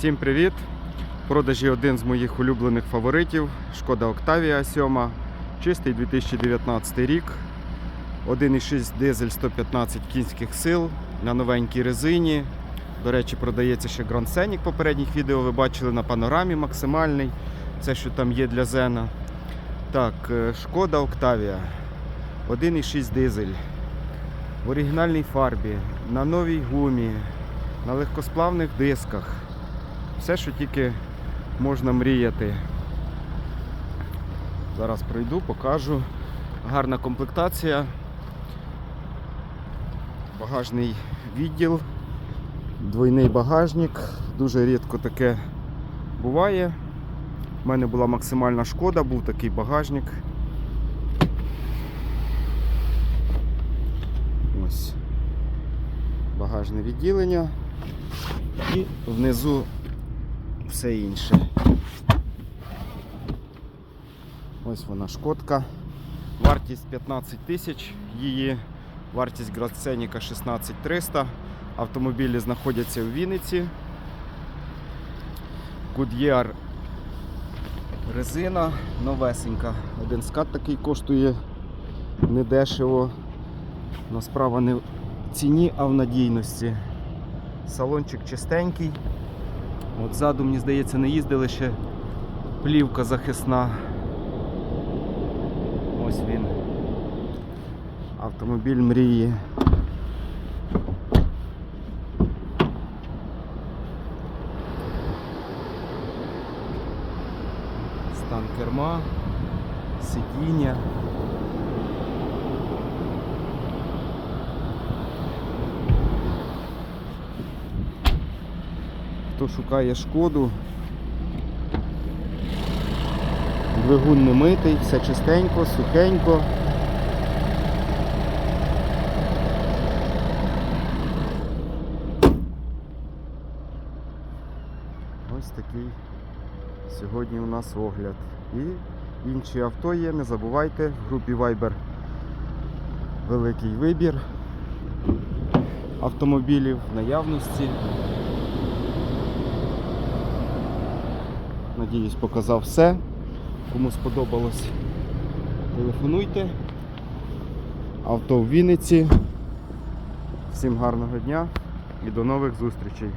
Всім привіт! В продажі один з моїх улюблених фаворитів Шкода Октавія 7. Чистий 2019 рік. 1,6 дизель 115 кінських сил на новенькій резині. До речі, продається ще Grand Scenic. Попередніх відео ви бачили на панорамі максимальний. Це, що там є для Зена. Так, е, Шкода Октавія. 1,6 дизель. В оригінальній фарбі, на новій гумі, на легкосплавних дисках. Все, що тільки можна мріяти. Зараз пройду, покажу. Гарна комплектація. Багажний відділ, двойний багажник. Дуже рідко таке буває. У мене була максимальна шкода, був такий багажник. Ось багажне відділення і внизу все інше. Ось вона шкодка. Вартість 15 тисяч її, вартість градсценіка 16 300. Автомобілі знаходяться в Вінниці. Goodyear резина новесенька. Один скат такий коштує недешево. Но справа не в ціні, а в надійності. Салончик чистенький. От ззаду, мені здається, не їздили ще плівка захисна. Ось він. Автомобіль мрії. Стан керма, сидіння. Хто шукає шкоду, двигун не митий, все чистенько, сухенько. Ось такий сьогодні у нас огляд. І інші авто є, не забувайте, в групі Viber великий вибір автомобілів в наявності. Надіюсь, показав все. Кому сподобалось, телефонуйте. Авто в Вінниці. Всім гарного дня і до нових зустрічей.